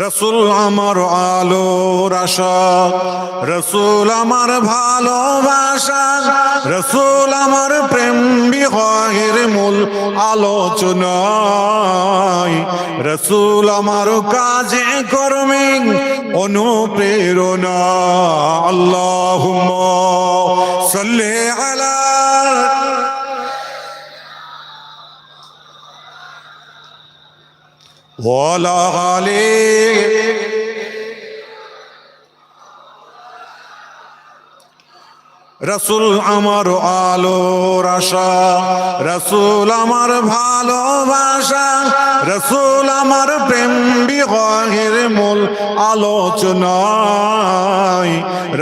রসুল আমার আলোর আশা, রসুল আমার ভালোবাসা, রসুল আমার প্রেম বিবাহের মূল আলোচনায়, রসুল আমার কাজে কর্মে অনুপ্রেরণা। আল্লাহ সাল্লে আলা ওয়ালা আলে রসুল আমার আলোর আশা, রসুল আমার ভালোবাসা, রসুল আমার প্রেম বিবাহের মূল আলোচনায়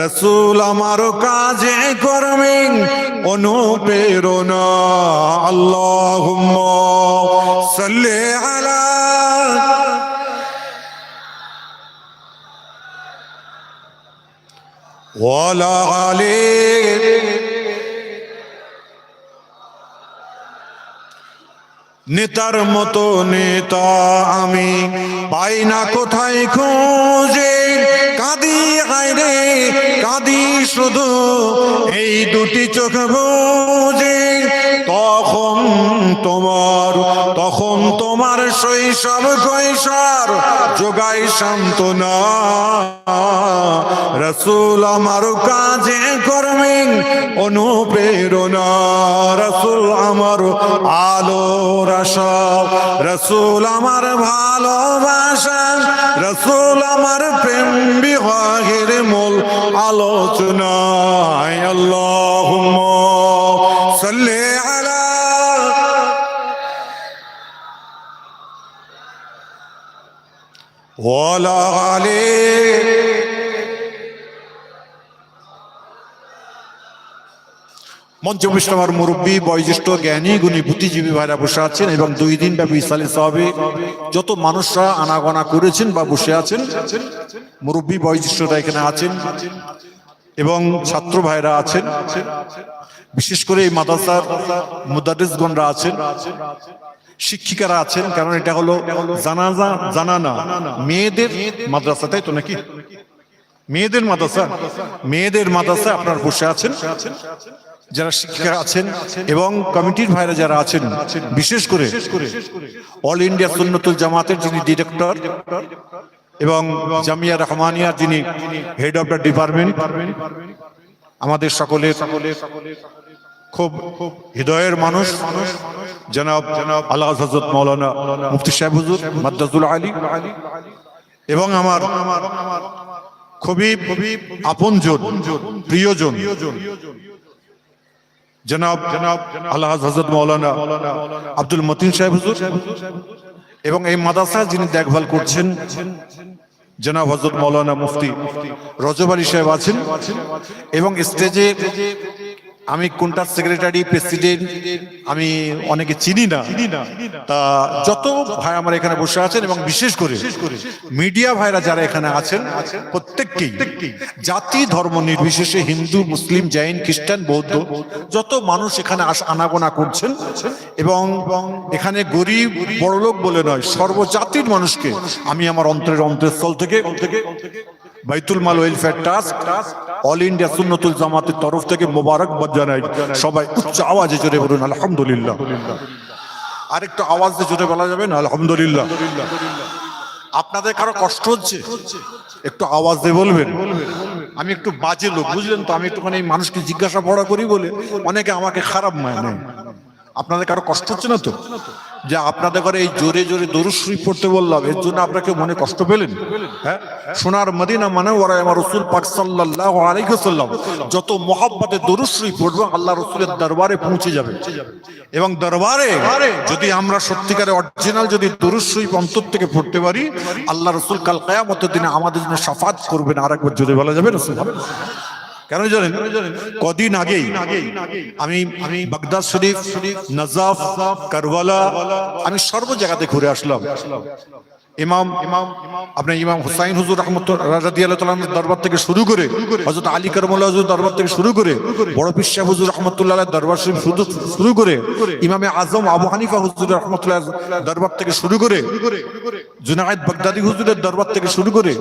রসুল আমার কাজে কর্মে অনুপ্রেরণা। আল্লাহ সাল্লে আলা। ওয়ালা নেতার মতো নেতা আমি পাই না, কোথায় খুঁজে? কাঁদি আইরে কাঁদি শুধু। এই দুটি চোখ বুঝে, তখন তোমার তখন তোমার শৈশব কৈশোর, যোগাই সান্ত্বনা। রসুল আমার কাজে কর্মে অনুপ্রেরণা। রসুল আমার আলো আশা রসুল আমার ভালোবাসা রসুল আমার প্রেম বিবাহের মূল আলোচনা আল্লাহ ওয়ালা আলে। মঞ্চ উপবিষ্ট মুরব্বী, বয়োজ্যেষ্ঠ, জ্ঞানী, গুণী, বুদ্ধিজীবী ভাইরা বসে আছেন এবং দুই দিন ব্যাপী ইসালে সাহাবে যত মানুষরা আনাগোনা করেছেন বা বসে আছেন, মুরব্বী, বয়োজ্যেষ্ঠরা এখানে আছেন এবং ছাত্র ভাইরা আছেন। বিশেষ করে এই মাদ্রাসার মুদারিসগণরা আছেন। শিক্ষিকারা আছেন, কারণ এটা হলো জানাজা, জানানা। মেয়েদের মাদ্রাসা তাই তো নাকি? মেয়েদের মাদ্রাসা? মেয়েদের মাদ্রাসা আপনার বসে আছেন? যারা শিক্ষিকা আছেন এবং কমিটির ভাইরা যারা আছেন, বিশেষ করে অল ইন্ডিয়া সুন্নতুল জামাতের যিনি ডিরেক্টর এবং জামিয়া রহমানিয়া যিনি হেড অফ দ্য ডিপার্টমেন্ট আমাদের সকলের খুব হৃদয়ের মানুষ, জনাব জনাব আল্লাহ হজরত মৌলানা মুফতি সাহেব হুজুর মাদ্দাজুল আলী। এবং আমার খুবই আপনজন, প্রিয়জন, জনাব জনাব আল্লাহ হজরত মৌলানা আব্দুল মতিন সাহেব হুজুর। এবং এই মাদ্রাসা যিনি দেখভাল করছেন, জনাব হজরত মৌলানা মুফতি রজব আলী সাহেব আছেন। এবং স্টেজে আমি কোনটা সেক্রেটারি প্রেসিডেন্ট আমি অনেকে চিনি না। তা যত ভাই আমার এখানে বসে আছেন এবং বিশেষ করে মিডিয়া ভাইরা যারা এখানে আছেন, প্রত্যেককেই, জাতি, ধর্ম নির্বিশেষে হিন্দু, মুসলিম, জৈন, খ্রিস্টান, বৌদ্ধ, যত মানুষ এখানে আনাগোনা করছেন এবং এখানে গরিব, বড়লোক বলে নয়, সর্বজাতির মানুষকে আমি আমার অন্তরের অন্তরস্থল থেকে Baitul Mal welfare trust, all India Sunnatul জামাতের তরফ থেকে মোবারকবাদ জানাই। সবাই উচ্চ আওয়াজে জোরে বলুন, আলহামদুলিল্লাহ। আরেকটু আওয়াজ দিয়ে জোরে বলা যাবে না, আলহামদুলিল্লাহ। আপনাদের কারও কষ্ট হচ্ছে? একটু আওয়াজ দিয়ে বলবেন। আমি একটু বাজে লোক, বুঝলেন তো? আমি একটুখানি মানুষকে জিজ্ঞাসা পড়া করি বলে অনেকে আমাকে খারাপ মানে। আপনাদের কারও কষ্ট হচ্ছে না তো? যে আপনাদের ঘরে এই জোরে জোরে দরুদ শরীফ পড়তে বললাম, এর জন্য আপনাকে মনে কষ্ট পেলেন? হ্যাঁ? সোনার মদিনা মানে ওরা আমার রসুল পাক সাল্লাল্লাহু আলাইহি যত মোহাব্বতে দরুদ শরীফ পড়বে, আল্লাহ রসুলের দরবারে পৌঁছে যাবে। এবং দরবারে যদি আমরা সত্যিকারে অরিজিনাল যদি দরুদ শরীফ অন্তর থেকে পড়তে পারি, আল্লাহ রসুল কাল কিয়ামতের দিনে আমাদের জন্য শাফাত করবেন। আরেকবার যদি বলা যাবে রসুল কেন জানেন? কদিন আগেই আমি আমি বাগদাদ শরীফ নাজাফ কারবালা আমি সর্ব জায়গাতে ঘুরে আসলাম। ইমাম ইমাম আপনার ইমাম হুসাইন হুজুর রহমতুল্লাহ দরবার থেকে শুরু করে হজরত আলী করমুল্লাহ হুজুর দরবার থেকে শুরু করে বড় পিসা হুজুর রহমতুল্লাহ দরবার শরীফ শুধু শুরু করে ইমামে আজম আবু হানিফা হুজুর রহমতুল্লাহ দরবার থেকে শুরু করে জুনায়েদ বাগদাদি হুজুরের দরবার থেকে শুরু করে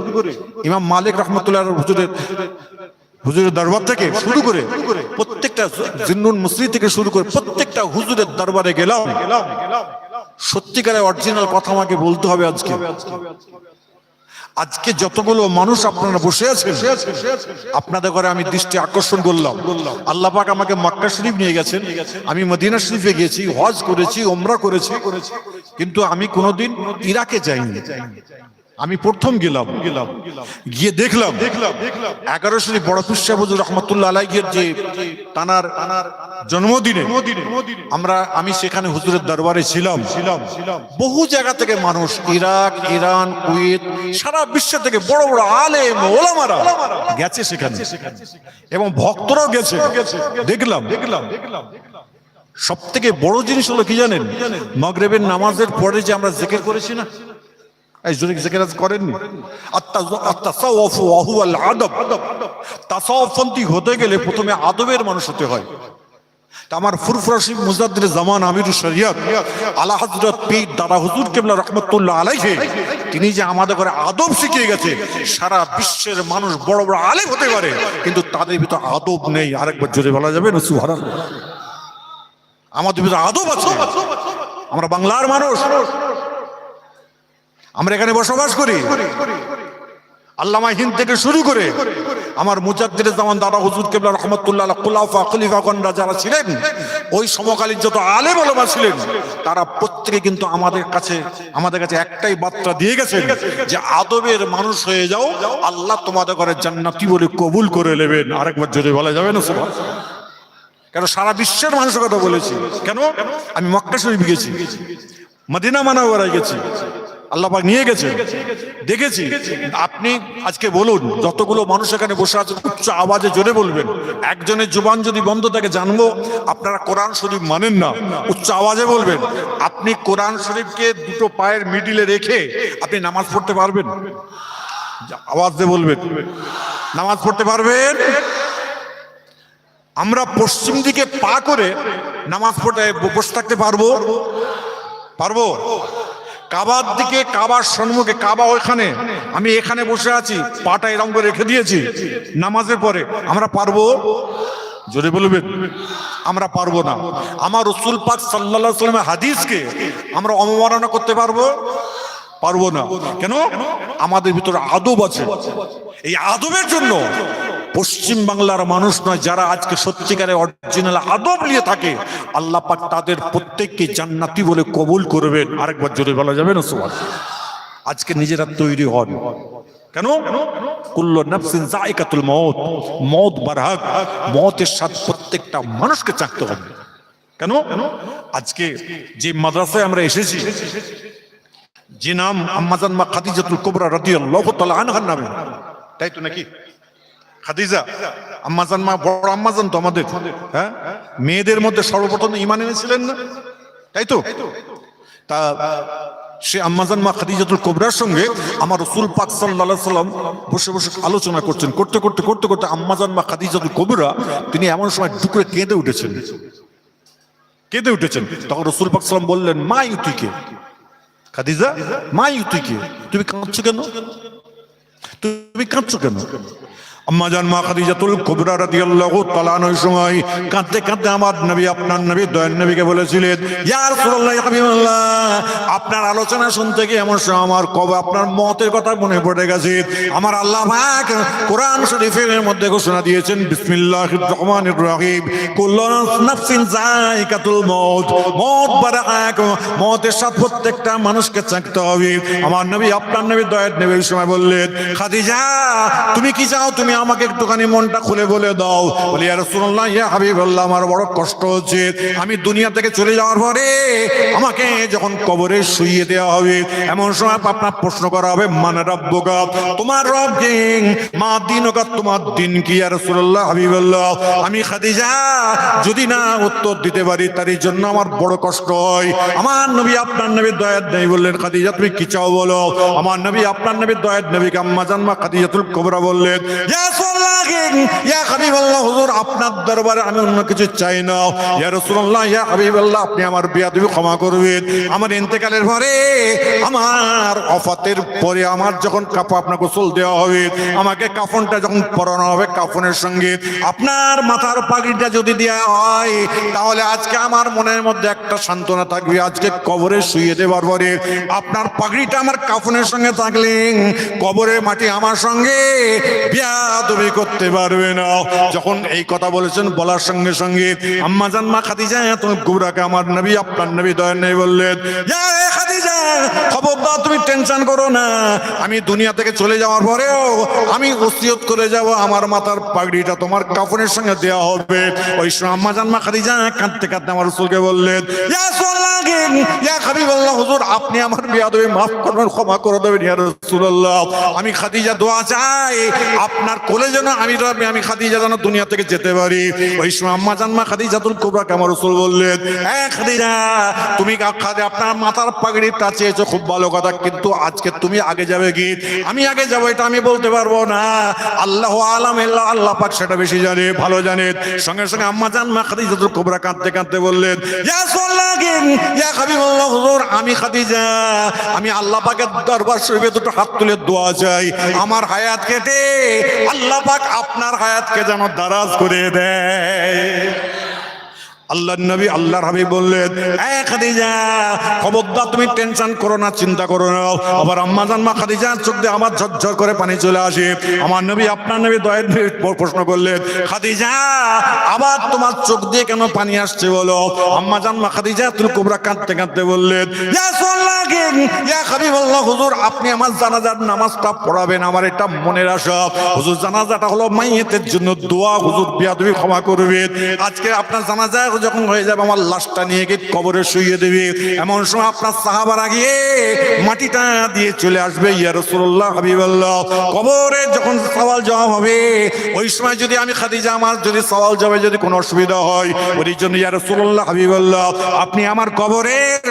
ইমাম মালিক রহমতুল্লাহ হুজুরের হুজুরের দরবার থেকে শুরু করে প্রত্যেকটা জিন্নুন মুসরি থেকে শুরু করে প্রত্যেকটা হুজুরের দরবারে গেলাম। সত্যিকারের অরিজিনাল কথা আমাকে বলতে হবে আজকে। আজকে যতগুলো মানুষ আপনারা বসে আছেন আপনাদের ঘরে আমি দৃষ্টি আকর্ষণ করলাম। আল্লাহ পাক আমাকে মক্কা শরীফ নিয়ে গেছেন। আমি মদিনা শরীফে গেছি হজ করেছি ওমরা করেছি। কিন্তু আমি কোনোদিন ইরাকে যাইনি। আমি প্রথম গেলাম। গেলাম গিয়ে দেখলাম দেখলাম এগারো শরীফ বড় হুজুর রহমতুল্লাহ আলাইয়ের যে তানার জন্মদিনে আমরা, আমি সেখানে হুজুরের দরবারে ছিলাম। ছিলাম ছিলাম বহু জায়গা থেকে মানুষ, ইরাক, ইরান, কুয়েত, সারা বিশ্ব থেকে বড় বড় আলেম, ওলামারা গেছে সেখানে। এবং ভক্তরাও গেছে। দেখলাম। দেখলাম দেখলাম সব থেকে বড় জিনিস হলো কি জানেন? মগরেবের নামাজের পরে যে আমরা জেকের করেছি না এই জোরে জেকের আজ করেননি আদব। তাসাওয়াফপন্থী হতে গেলে প্রথমে আদবের মানুষ হতে হয়। আমার ফুরফুরাশি মুজাদ্দির জামান আমির শরিয়ত, আলা হযরত পীর দাদা হুজুর কেবলা রহমতুল্লাহ আলাইহি, তিনি যে আমাদের ঘরে আদব শিখিয়ে গেছে, সারা বিশ্বের মানুষ বড় বড় আলেম হতে পারে, কিন্তু তাদের ভিতর আদব নেই। আরেকবার জোরে বলা যাবে না? সুবহানাল্লাহ। আমাদের ভিতরে আদব আছে। আমরা বাংলার মানুষ। আমরা এখানে বসবাস করি। আল্লামা হিন্দ থেকে শুরু করে আমার মুজাদ্দির জামান দাদা হুজুর কেবলা রহমতুল্লাহ খুলাফা, খলিফা গন্ডা যারা ছিলেন, ওই সমকালীন যত আলেম আলমা ছিলেন, তারা প্রত্যেকে কিন্তু আমাদের কাছে আমাদের কাছে একটাই বার্তা দিয়ে গেছেন যে আদবের মানুষ হয়ে যাও, আল্লাহ তোমাদের ঘরে জান্নাতি বলে কবুল করে নেবেন। আরেকবার জোরে বলা যাবে না সুবহান কেন সারা বিশ্বের মানুষের কথা বলেছি। কেন? আমি মক্কা শরীফ গেছি, মদিনা মানাওয়ারায় গেছি। আল্লাহ পাক নিয়ে গেছে। দেখেছি। আপনি আজকে বলুন, যতগুলো মানুষ এখানে বসে আছে, উচ্চ আওয়াজে জোরে বলবেন। একজনের জুবান যদি বন্ধ থাকে, জানব আপনারা কোরআন শরীফ মানেন না। উচ্চ আওয়াজে বলবেন। আপনি কোরআন শরীফকে দুটো পায়ের মিডিলে রেখে আপনি নামাজ পড়তে পারবেন? আওয়াজ দিয়ে বলবেন। নামাজ পড়তে পারবেন? আমরা পশ্চিম দিকে পা করে নামাজ পড়তে বসে থাকতে পারব? পারব? কাবার দিকে, কাবার সম্মুখে, কাবা ওইখানে। আমি এখানে বসে আছি, পাটা এরকম করে রেখে দিয়েছি। নামাজের পরে আমরা পারব? জোরে বলবেন? আমরা পারব না। আমার রসুল পাক সাল্লাহ সাল্লামের হাদিসকে আমরা অবমাননা করতে পারব? পারব না। কেন? আমাদের ভিতরে আদব আছে। এই আদবের জন্য পশ্চিম বাংলার মানুষ নয়, যারা আজকে সত্যিকারে অরিজিনাল আদব নিয়ে থাকে। আল্লাহ পাক তাদের প্রত্যেককে জান্নাতি বলে কবুল করবেন। আরেকবার জোরে বলা যাবে না সোয়াল আজকে নিজেরা তৈরি হন। কেন? কুল্লু নাফসিন জায়কাতুল মউত। মউত বারহাক। মউতের সাথে প্রত্যেকটা মানুষকে চাকতে হবে। কেন? আজকে যে মাদ্রাসায় আমরা এসেছি, যে নাম আম্মাজান মা খাদিজাতুল কুবরা রাদিয়াল্লাহু তাআলা আনহার নামে। তাই তো নাকি? খাদিজা আম্মাজান মা, বড় আম্মাজান তো আমাদের। হ্যাঁ? মেয়েদের মধ্যে সর্বপ্রথম ইমান এনেছিলেন না? তাই তো? তা সে আম্মাজান মা খাদিজাতুল কোবরার সঙ্গে আমার রসুল পাক সাল্লাল্লাহু সাল্লাম বসে বসে আলোচনা করছেন। করতে করতে করতে করতে আম্মাজান মা খাদিজাতুল কোবরা তিনি এমন সময় ডুকরে কেঁদে উঠেছেন। কেঁদে উঠেছেন। তখন রসুল পাক সাল্লাম বললেন, মা ইউতিকে খাদিজা, মা ইউতিকে তুমি কাঁদছো কেন? তুমি কাঁদছো কেন? আম্মা জান মা খাদিজাতুল কুবরা রাদিয়াল্লাহু তাআলা ওই সময় কাঁদতে কাঁদতে আমার নবী আপনার নবী দয়ান নবীকে বলেছিলেন, ইয়া রাসূলুল্লাহ, ইয়া হাবিবাল্লাহ, আপনার আলোচনা শুনতে গিয়ে এমন সময় আমার কবে আপনার মতের কথা মনে পড়ে গেছে। আমার আল্লাহ পাক কোরআন শরীফের মধ্যে ঘোষণা দিয়েছেন, বিসমিল্লাহির রহমানির রহিম কুল্লু নাফসিন যায়কাতুল মউত মউত বারাক, মউতের সাথে প্রত্যেকটা মানুষকে চাকতে হবে। আমার নবী, আপনার নবী দয়ার নবী সময় বললেন, খাদিজা, তুমি কি চাও? তুমি আমাকে একটুখানি মনটা খুলে বলে দাও। বলি আর শুনল্লাহ ইয়া হাবিবাল্লাহ, আমার বড় কষ্ট হচ্ছে। আমি দুনিয়া থেকে চলে যাওয়ার পরে আমাকে যখন কবরে শুইয়ে দেওয়া হবে, এমন সময় আপনার প্রশ্ন করা হবে মানে রব্বকা, তোমার রব কে? মা দিন তোমার দিন কি আর রাসূলুল্লাহ, হাবিবাল্লাহ? আমি খাদিজা, যদি না উত্তর দিতে পারি তার জন্য আমার বড় কষ্ট হয়। আমার নবী, আপনার নবী দয়াত নেই বললেন, খাদিজা, তুমি কি চাও বলো? আমার নবী, আপনার নবী দয়াত নবীকে আম্মা জানমা খাদিজাতুল কবরা বললেন রাসূলুল্লাহ ইয়া হাবিবাল্লাহ হুজুর আপনার দরবারে আমি অন্য কিছু চাই না। ইয়া রাসূলুল্লাহ, ইয়া হাবিবাল্লাহ, আপনি আমার বিয়াদবি ক্ষমা করবেন। আমার ইন্তেকালের পরে, আমার অফাতের পরে আমার যখন কাপড় আপনার গোসল দেওয়া হবে, আমাকে কাফনটা যখন পরানো হবে কাফনের সঙ্গে, আপনার মাথার পাগড়িটা যদি দেওয়া হয়, তাহলে আজকে আমার মনের মধ্যে একটা সান্ত্বনা থাকবে। আজকে কবরে শুয়ে দেওয়ার পরে আপনার পাগড়িটা আমার কাফনের সঙ্গে থাকলে কবরে মাটি আমার সঙ্গে বিয়াদবি করতে পারবে না। যখন এই কথা বলেছেন, বলার সঙ্গে সঙ্গে, আম্মা জান মা খাদিজা, তুমি গুবরাকে আমার নবী, আপনার নবী দয়া নেই বললেন। "ইয়া রে খাদিজা খবরদার, তুমি টেনশন করো না। আমি দুনিয়া থেকে চলে যাওয়ার পরেও আমি ওসিয়ত করে যাব, আমার মাথার পাগড়িটা তোমার কাফনের সঙ্গে দেওয়া হবে। ওই সময় আম্মা জান, মা খাদিজা কাঁদতে কাঁদতে আমার রসুলকে বললেন আপনি আমার মাফ করবেন, ক্ষমা করে দেবেন আমি খাদিজা, দোয়া চাই, আপনার কোলে যেন আমি আমি খাদিজা যেন দুনিয়া থেকে যেতে পারি। ওই সময় আম্মা জানমা খাদিজাতুল কুবরা আমার রসুল বললেন হ্যাঁ খাদিজা, তুমি আপনার মাথার পাগড়িটা চেয়েছো, খুব ভালো কথা, কিন্তু আজকে তুমি আগে যাবে কি আমি আগে যাব, এটা আমি বলতে পারব না। আল্লাহ আলাম আল্লাহ পাক সেটা বেশি জানে, ভালো জানে। সঙ্গে সঙ্গে আম্মা জান জানমা খাদিজাতুল কুবরা কাঁদতে কাঁদতে বললেন, ইয়া হাবিবাল্লাহ হুজুর, আমি আমি আল্লাহ পাকের দরবার শরীফে দুটো হাত তুলে দোয়া চাই। আমার হায়াত কেটে আল্লাহ পাক আপনার হায়াতকে যেন দারাজ করে দেয়। আল্লাহ নবী আল্লাহর হাবিব বললেন এক খাদিজা, খবরদার তুমি টেনশন করো না, চিন্তা করো না। আবার আম্মা জান, মা খাদিজা, চোখ দিয়ে আমার ঝরঝর করে পানি চলে আসে। আমার নবী, আপনার নবী দয়ের প্রশ্ন করলেন, খাদিজা, আবার তোমার চোখ দিয়ে কেন পানি আসছে বলো? আম্মা জান, মা খাদিজা তুমি কোবরা কাঁদতে কাঁদতে বললেন ইয়া ইয়া হাবিবাল্লাহ, হুজুর, আপনি আমার জানাজার নামাজটা পড়াবেন, আমার এটা মনের আশা। হুজুর, জানাজাটা হলো মাইয়েতের জন্য দোয়া, হুজুর, বিয়াদবি ক্ষমা করবেন। আজকে আপনার জানাজা যখন হয়ে যাবে, আমার লাশটা নিয়ে গিয়ে কবরে শুইয়ে দেবে। এমন সময় আপনার সাহাবারা গিয়ে মাটিটা দিয়ে চলে আসবে, ইয়া রাসূলুল্লাহ, হাবিবাল্লাহ। কবরে যখন সওয়াল জবাব হবে, ওই সময় যদি আমি খাদিজা, আমার যদি সওয়াল জবাবে যদি কোনো অসুবিধা হয় ওই জন্য, ইয়া রাসূলুল্লাহ, হাবিবাল্লাহ, আপনি আমার কবরের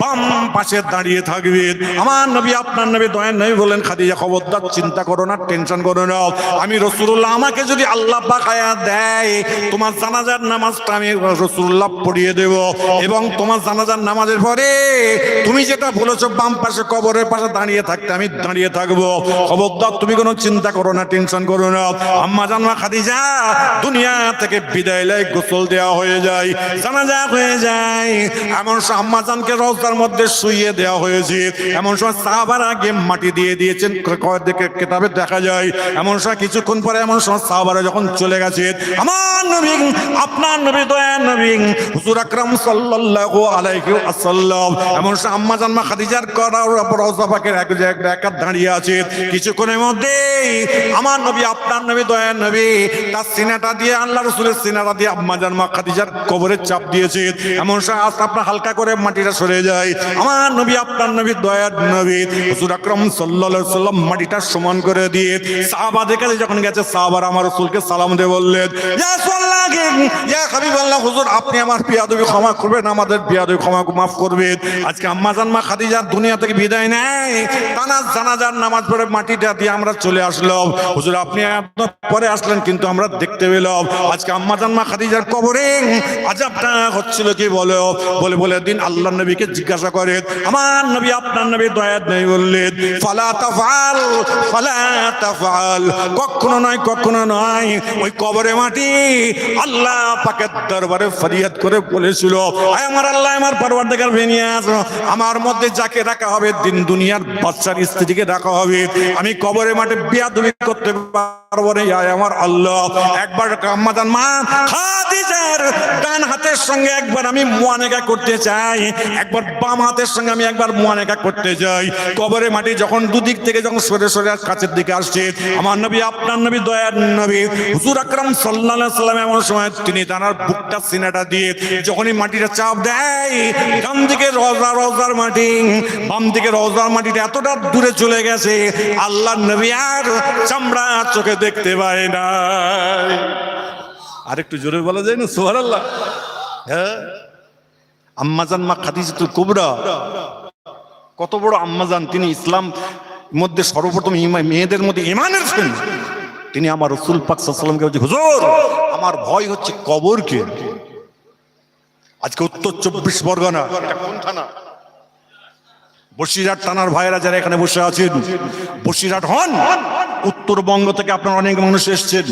বাম পাশে দাঁড়িয়ে থাকবেন আমার নবী, আপনার নবী দয়ান নবী বলেন খাদিজা খবরদার, চিন্তা করো না, টেনশন করো না। আমি রসুল্লাহ আমাকে যদি আল্লাহ পাক হায়াত দেয়, তোমার জানাজার নামাজটা আমি রসুল্লাহ পড়িয়ে দেব। এবং তোমার জানাজার নামাজের পরে তুমি যেটা বলেছ, বাম পাশে কবরের পাশে দাঁড়িয়ে থাকতে আমি দাঁড়িয়ে থাকব। খবরদার, তুমি কোনো চিন্তা করো না, টেনশন করো না। আম্মা জানমা খাদিজা, দুনিয়া থেকে বিদায় লাই গোসল দেওয়া হয়ে যায়, জানাজা হয়ে যায়। এমন আম্মা জানকে রোজদার মধ্যে শুইয়ে দেওয়া হয়েছে। এমন সময় সাহাবার আগে মাটি দিয়ে দিয়েছেন দেখে কেতাবে দেখা যায়। এমন সময় কিছুক্ষণ পরে এমন সময় সাহাবারা যখন চলে গেছে, আমার নবী, আপনার নবী দয়া নবী, হুজুর আকরাম সাল্লাল্লাহু আলাইহি ওয়াসাল্লাম। এমন সময় আম্মা জানমা খাদিজার উপর রওজা পাকের এক জায়গায় একা দাঁড়িয়ে আছে। কিছুক্ষণের মধ্যে আমার নবী, আপনার নবী দয়া নবী, তার সিনাটা দিয়ে আল্লাহ রসুলের সিনাটা দিয়ে আম্মা জানমা খাদিজার কবরে চাপ দিয়েছে। এমন সময় আস্তে আপনার হালকা করে মাটিটা সরে যায়। আমার নবী মাটিটা সমান করে দিয়ে সাহাবাদের কাছে যখন গেছে সাহাবারা আমার রাসূলকে সালাম দিয়ে বললেন আপনি আমার বিয়াদবি ক্ষমা করবেন, আমাদের বিয়াদবি ক্ষমা মাফ করবেন। আজকে আম্মা জান মা খাদিজা দুনিয়া থেকে বিদায় নেয়। নামাজ পড়ে মাটিটা আমরা চলে আসলাম। হুজুর, আপনি পরে আসলেন, কিন্তু আমরা দেখতে পেলাম। আজকে আম্মা জান মা খাদিজার কবরে আজাবটা হচ্ছিল কি বলে? বলে বলে, দিন আল্লাহ নবীকে জিজ্ঞাসা করে আমার নবী আপনার নবী দয়াত নেই বললেন। ফালা তাফাল ফালা তাফাল। কখনো নয় কখনো নয়। ওই কবরে মাটি আল্লাহ পাকের দরবারে ফরিয়াদ করে বলেছিল আমার আল্লাহ, আমার পরবর্তীকার ভেনিয়ে আসো। আমার মধ্যে যাকে রাখা হবে, দিন দুনিয়ার বাচ্চার স্ত্রীকে রাখা হবে। আমি কবরে মাঠে বিয়া তুমি করতে পারব না। আমার আল্লাহ। একবার আম্মাদান মা, খাদিজার ডান হাতের সঙ্গে একবার আমি মুয়ানেকা করতে চাই। একবার বাম হাতের সঙ্গে আমি একবার মুয়ানেকা করতে যাই। কবরে মাটি যখন দুদিক থেকে যখন সরে সরে কাছের দিকে আসছে, আমার নবী, আপনার নবী, দয়ার নবী, হুজুর আকরাম আলাইহি সাল্লাম এমন সময় তিনি তার বুকটা সিনাটা দিয়ে যখনই মাটিটা চাপ দেয়, ডান দিকে রওজা রওজার মাটি, বাম দিকে রওজার মাটিটা এতটা দূরে চলে গেছে আল্লাহ নবী আর চামড়া চোখে দেখতে পায় না আরেকটু জোরে বলা যায় না? সুবহানাল্লাহ। হ্যাঁ। আম্মাজান মা খাদিজাতুল কুবরা। কত বড় আম্মাজান তিনি ইসলাম মধ্যে সর্বপ্রথম মেয়েদের মধ্যে ইমানের ছিলেন তিনি আমার রসুল পাক সাল্লামকে বলছে হুজুর আমার ভয় হচ্ছে কবরকে আজকে উত্তর চব্বিশ পরগনা। থানা বসিরহাট থানার ভাইয়েরা যারা এখানে বসে আছেন, বসিরহাট হন। উত্তরবঙ্গ থেকে আপনার অনেক মানুষ এসছেন,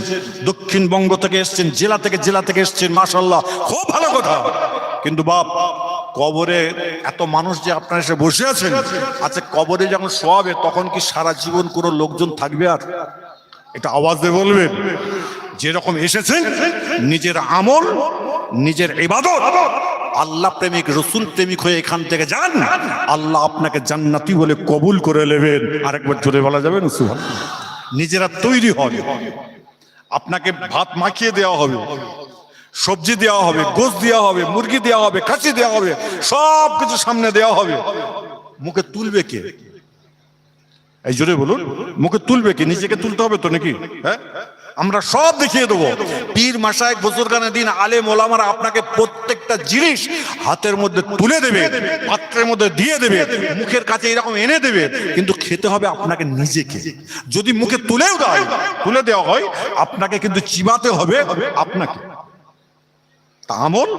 দক্ষিণবঙ্গ থেকে এসছেন, জেলা থেকে জেলা থেকে এসছেন মাশাল্লাহ খুব ভালো কথা। কিন্তু বাপ, কবরে এত মানুষ যে আপনার এসে বসে আছেন আচ্ছা কবরে যখন শোয়াবে, তখন কি সারা জীবন কোনো লোকজন থাকবে আর? এটা আওয়াজ দিয়ে বলবেন। যেরকম এসেছেন, নিজের আমল, নিজের ইবাদত, আল্লাহ প্রেমিক, রসুল প্রেমিক হয়ে এখান থেকে যান, আল্লাহ আপনাকে জান্নাতি বলে কবুল করে নেবেন। আরেকবার জোরে বলা যাবে নিজেরা তৈরি হবে। আপনাকে ভাত মাখিয়ে দেওয়া হবে, সবজি দেওয়া হবে গোস দেওয়া হবে, মুরগি দেওয়া হবে, খাসি দেওয়া হবে, সব কিছু সামনে দেওয়া হবে। মুখে তুলবে কে? এই জোরে বলুন, মুখে তুলবে কি? নিজেকে তুলতে হবে তো নাকি? হ্যাঁ? আমরা সব দেখিয়ে দেবো। পীর মাসায় বুজুর্গানের দিন আলে ওলামারা আপনাকে প্রত্যেকটা জিনিস হাতের মধ্যে তুলে দেবে, পাত্রের মধ্যে দিয়ে দেবে, মুখের কাছে এরকম এনে দেবে, কিন্তু খেতে হবে আপনাকে নিজেকে। যদি মুখে তুলেও দেয়, তুলে দেওয়া হয়, আপনাকে কিন্তু চিবাতে হবে আপনাকে। আমল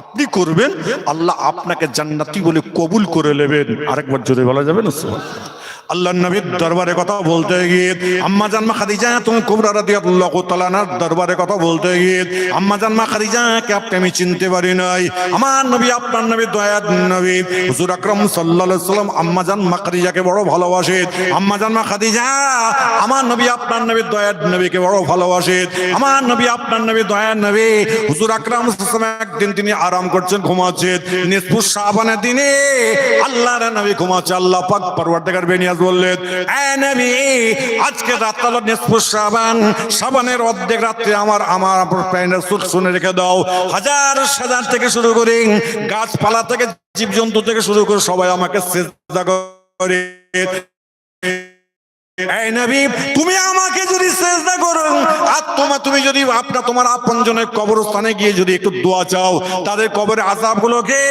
আপনি করবেন, আল্লাহ আপনাকে জান্নাতি বলে কবুল করে নেবেন। আরেকবার জোরে বলা যাবে না। আল্লাহ নবীর দরবারে কথা বলতে গিয়ে, আম্মা জানমা খাদিজা, তুমি কুবরা রাদিয়াল্লাহু তাআলার দরবারে কথা বলতে গিয়ে, আম্মা জানমা খাদিজাকে আপনি আমি চিনতে পারি নাই। আমার নবী, আপনার নবী দয়ার নবী, হুজুর আকরাম সাল্লাল্লাহু আলাইহি সাল্লাম আম্মা জানমা খাদিজাকে বড় ভালোবাসে। আম্মা জানমা খাদিজা, আমার নবী, আপনার নবী দয়ার নবীকে বড় ভালোবাসে। আমার নবী, আপনার নবী দয়ার নবী, হুজুর আকরাম একদিন তিনি আরাম করছেন, ঘুমাচ্ছেন। নিসফুস শাবানের দিনে আল্লাহর নবী ঘুমাচ্ছে, আল্লাহ পাক পরওয়ারদিগার বেনিয়াজ নবী, আজকে শাবান শাবানের অর্ধেক রাত্রে আমার আমার প্যানের সুখ শুনে রেখে দাও। হাজার হাজার থেকে শুরু করে গাছপালা থেকে জীবজন্তু থেকে শুরু করে সবাই আমাকে সেজদা করে। তুমি আমাকে যদি চেষ্টা করো, আর তোমার তুমি যদি আপনার তোমার আপনজনের কবরস্থানে গিয়ে যদি একটু দোয়া চাও, তাদের কবরের আজাবগুলোকে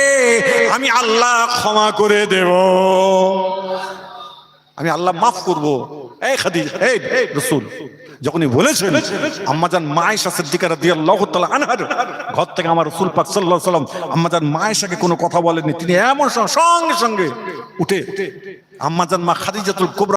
আমি আল্লাহ ক্ষমা করে দেব। আমি আল্লাহ মাফ করব। এই খাদি এই রসুল, যখনই বলেছেন, আম্মাজান মায়েশা সিদ্দিকা রাদিয়াল্লাহু তাআলা আনহার, ঘর থেকে আমার রাসূল পাক সাল্লাল্লাহু আলাইহি সাল্লাম আম্মাজান মায়েশাকে কোনো কথা বলেননি। তিনি এমন সঙ্গে সঙ্গে উঠে, আম্মাজান মা খাদিজাতুল কুবরা